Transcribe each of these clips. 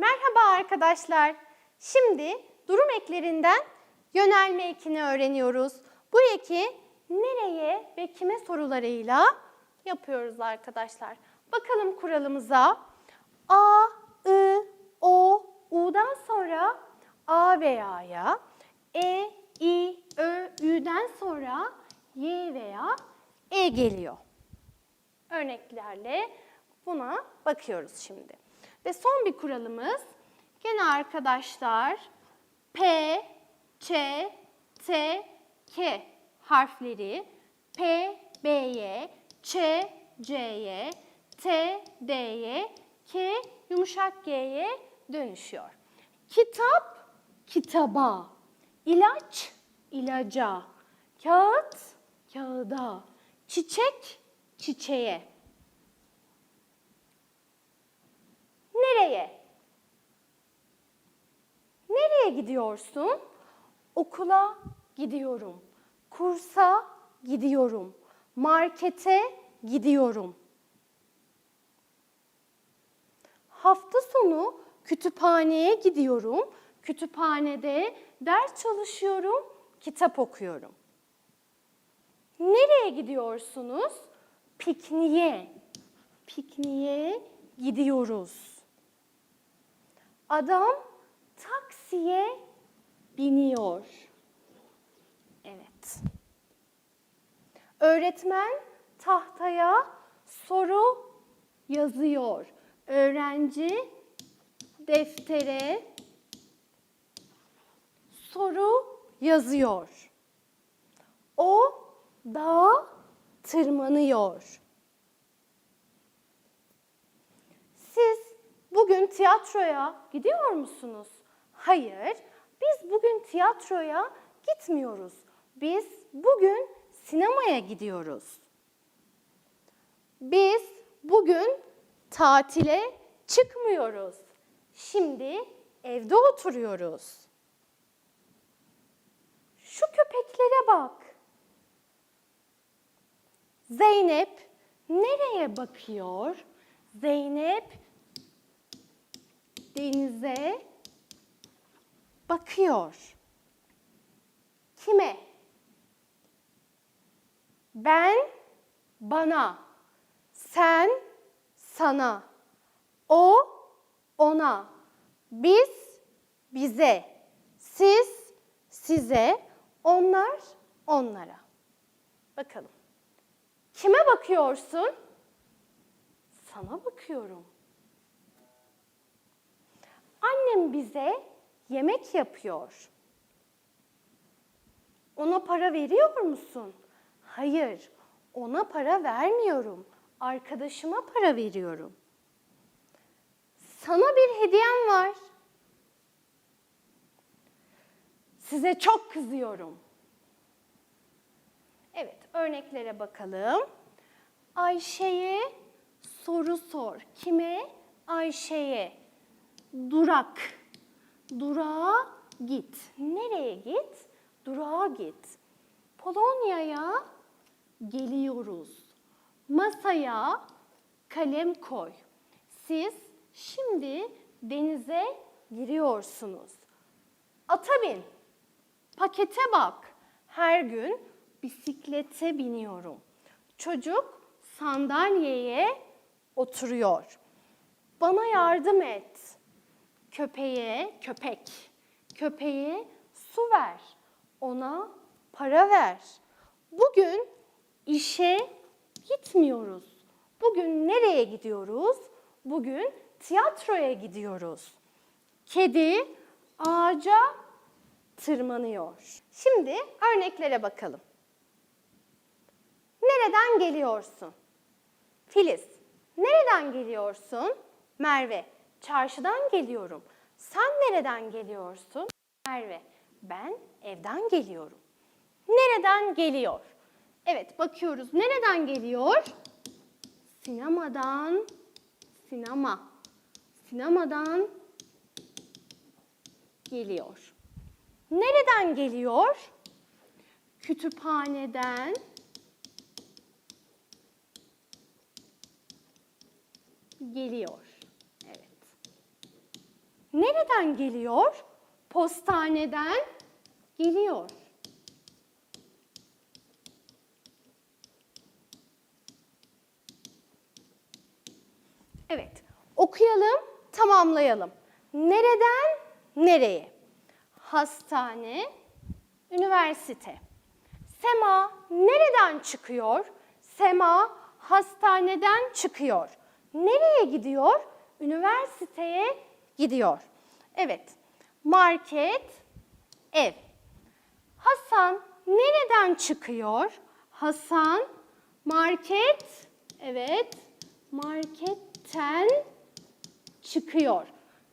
Merhaba arkadaşlar. Şimdi durum eklerinden yönelme ekini öğreniyoruz. Bu eki nereye ve kime sorularıyla yapıyoruz arkadaşlar. Bakalım kuralımıza. A, I, O, U'dan sonra A veya ya, E, I, Ö, Ü'den sonra Y veya E geliyor. Örneklerle buna bakıyoruz şimdi. Ve son bir kuralımız gene arkadaşlar P, Ç, T, K harfleri P, B'ye, Ç, C'ye, T, D'ye, K yumuşak G'ye dönüşüyor. Kitap, kitaba. İlaç, ilaca. Kağıt, kağıda. Çiçek, çiçeğe. Nereye? Nereye gidiyorsun? Okula gidiyorum. Kursa gidiyorum. Markete gidiyorum. Hafta sonu kütüphaneye gidiyorum. Kütüphanede ders çalışıyorum, kitap okuyorum. Nereye gidiyorsunuz? Pikniğe. Pikniğe gidiyoruz. Adam taksiye biniyor. Evet. Öğretmen tahtaya soru yazıyor. Öğrenci deftere soru yazıyor. O dağa tırmanıyor. Siz bugün tiyatroya gidiyor musunuz? Hayır, biz bugün tiyatroya gitmiyoruz. Biz bugün sinemaya gidiyoruz. Biz bugün tatile çıkmıyoruz. Şimdi evde oturuyoruz. Şu köpeklere bak. Zeynep nereye bakıyor? Zeynep denize bakıyor. Kime? Ben bana, sen sana, o ona, biz bize, siz size, onlar onlara. Bakalım. Kime bakıyorsun? Sana bakıyorum. Annem bize yemek yapıyor. Ona para veriyor musun? Hayır, ona para vermiyorum. Arkadaşıma para veriyorum. Sana bir hediyem var. Size çok kızıyorum. Evet, örneklere bakalım. Ayşe'ye soru sor. Kime? Ayşe'ye. Durak. Durağa git. Nereye git? Durağa git. Polonya'ya geliyoruz. Masaya kalem koy. Siz şimdi denize giriyorsunuz. Ata bin. Pakete bak. Her gün bisiklete biniyorum. Çocuk sandalyeye oturuyor. Bana yardım et. Köpeğe, köpek. Köpeğe su ver. Ona para ver. Bugün işe gitmiyoruz. Bugün nereye gidiyoruz? Bugün tiyatroya gidiyoruz. Kedi ağaca tırmanıyor. Şimdi örneklere bakalım. Nereden geliyorsun? Filiz. Nereden geliyorsun? Merve. Çarşıdan geliyorum. Sen nereden geliyorsun? Merve. Ben evden geliyorum. Nereden geliyor? Evet bakıyoruz. Nereden geliyor? Sinemadan. Sinema. Sinemadan geliyor. Nereden geliyor? Kütüphaneden. Geliyor. Evet. Nereden geliyor? Postaneden geliyor. Evet, okuyalım, tamamlayalım. Nereden nereye? Hastane, üniversite. Sema nereden çıkıyor? Sema hastaneden çıkıyor. Nereye gidiyor? Üniversiteye gidiyor. Evet. Market, ev. Hasan nereden çıkıyor? Hasan market, evet, marketten çıkıyor.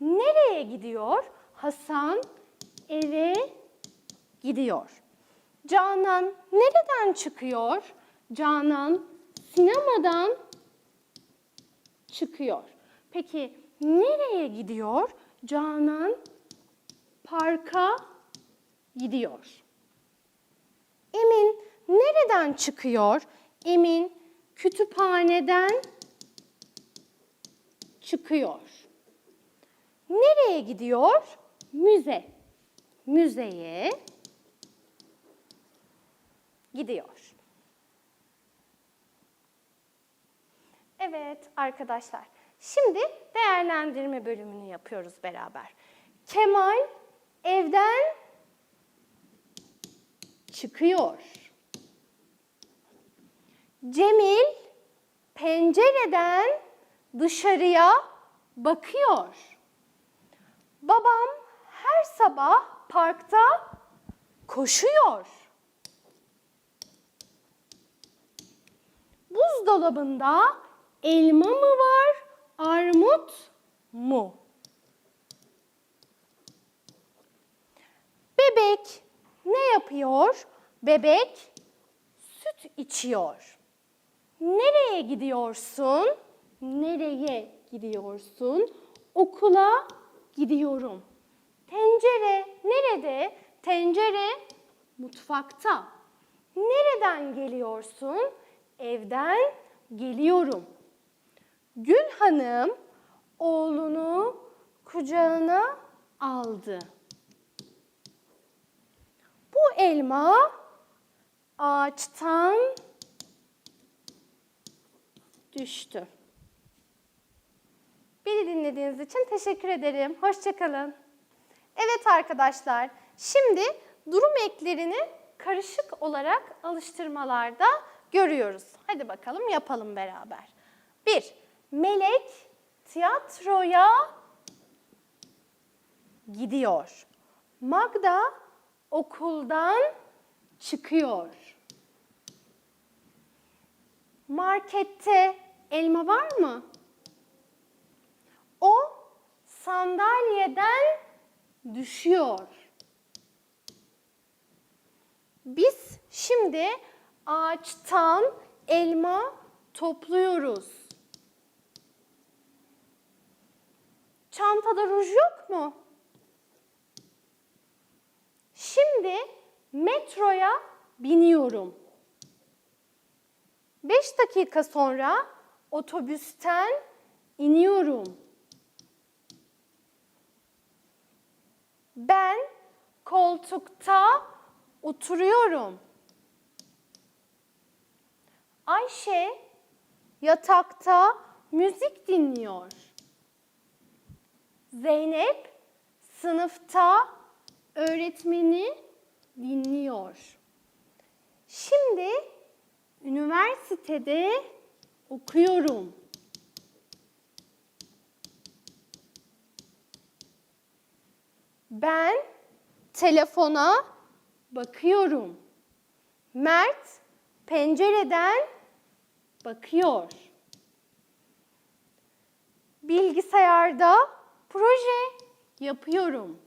Nereye gidiyor? Hasan eve gidiyor. Canan nereden çıkıyor? Canan sinemadan çıkıyor. Peki nereye gidiyor? Canan parka gidiyor. Emin nereden çıkıyor? Emin kütüphaneden çıkıyor. Nereye gidiyor? Müze. Müzeye gidiyor. Evet arkadaşlar. Şimdi değerlendirme bölümünü yapıyoruz beraber. Kemal evden çıkıyor. Cemil pencereden dışarıya bakıyor. Babam her sabah parkta koşuyor. Buzdolabında elma mı var, armut mu? Bebek ne yapıyor? Bebek süt içiyor. Nereye gidiyorsun? Nereye gidiyorsun? Okula gidiyorum. Tencere nerede? Tencere mutfakta. Nereden geliyorsun? Evden geliyorum. Gül Hanım oğlunu kucağına aldı. Bu elma ağaçtan düştü. Beni dinlediğiniz için teşekkür ederim. Hoşçakalın. Evet arkadaşlar, şimdi durum eklerini karışık olarak alıştırmalarda görüyoruz. Hadi bakalım yapalım beraber. 1. Melek tiyatroya gidiyor. Magda okuldan çıkıyor. Markette elma var mı? O sandalyeden düşüyor. Biz şimdi ağaçtan elma topluyoruz. Çantada ruj yok mu? Şimdi metroya biniyorum. Beş dakika sonra otobüsten iniyorum. Ben koltukta oturuyorum. Ayşe yatakta müzik dinliyor. Zeynep sınıfta öğretmeni dinliyor. Şimdi üniversitede okuyorum. Ben telefona bakıyorum. Mert pencereden bakıyor. Bilgisayarda proje yapıyorum.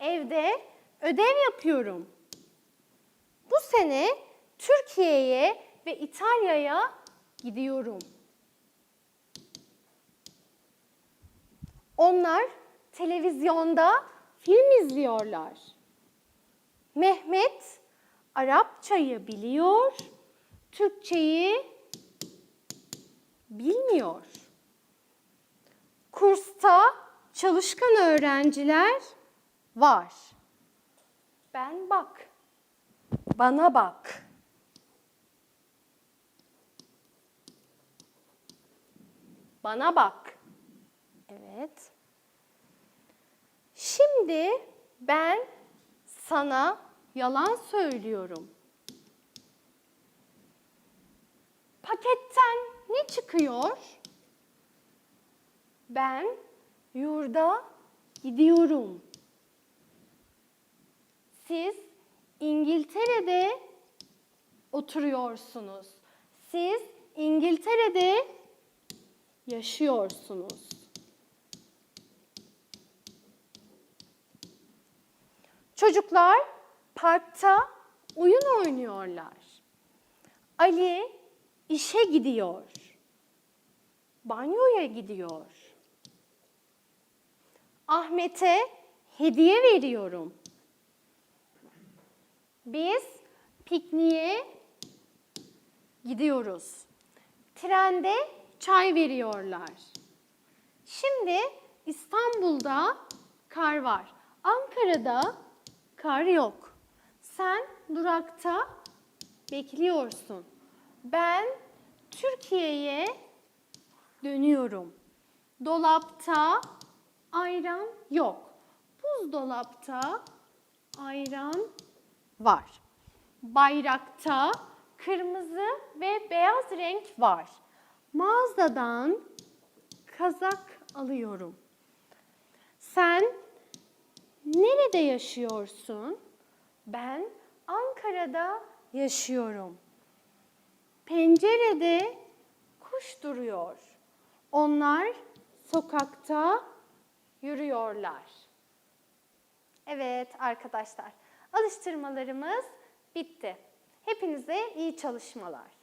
Evde ödev yapıyorum. Bu sene Türkiye'ye ve İtalya'ya gidiyorum. Onlar televizyonda film izliyorlar. Mehmet Arapçayı biliyor, Türkçeyi bilmiyor. Kursta Çalışkan öğrenciler var. Ben bak. Bana bak. Bana bak. Evet. Şimdi ben sana yalan söylüyorum. Paketten ne çıkıyor? Ben yurda gidiyorum. Siz İngiltere'de oturuyorsunuz. Siz İngiltere'de yaşıyorsunuz. Çocuklar parkta oyun oynuyorlar. Ali işe gidiyor. Banyoya gidiyor. Ahmet'e hediye veriyorum. Biz pikniğe gidiyoruz. Trende çay veriyorlar. Şimdi İstanbul'da kar var. Ankara'da kar yok. Sen durakta bekliyorsun. Ben Türkiye'ye dönüyorum. Dolapta ayran yok. Buzdolapta ayran var. Bayrakta kırmızı ve beyaz renk var. Mağazadan kazak alıyorum. Sen nerede yaşıyorsun? Ben Ankara'da yaşıyorum. Pencerede kuş duruyor. Onlar sokakta yürüyorlar. Evet arkadaşlar, alıştırmalarımız bitti. Hepinize iyi çalışmalar.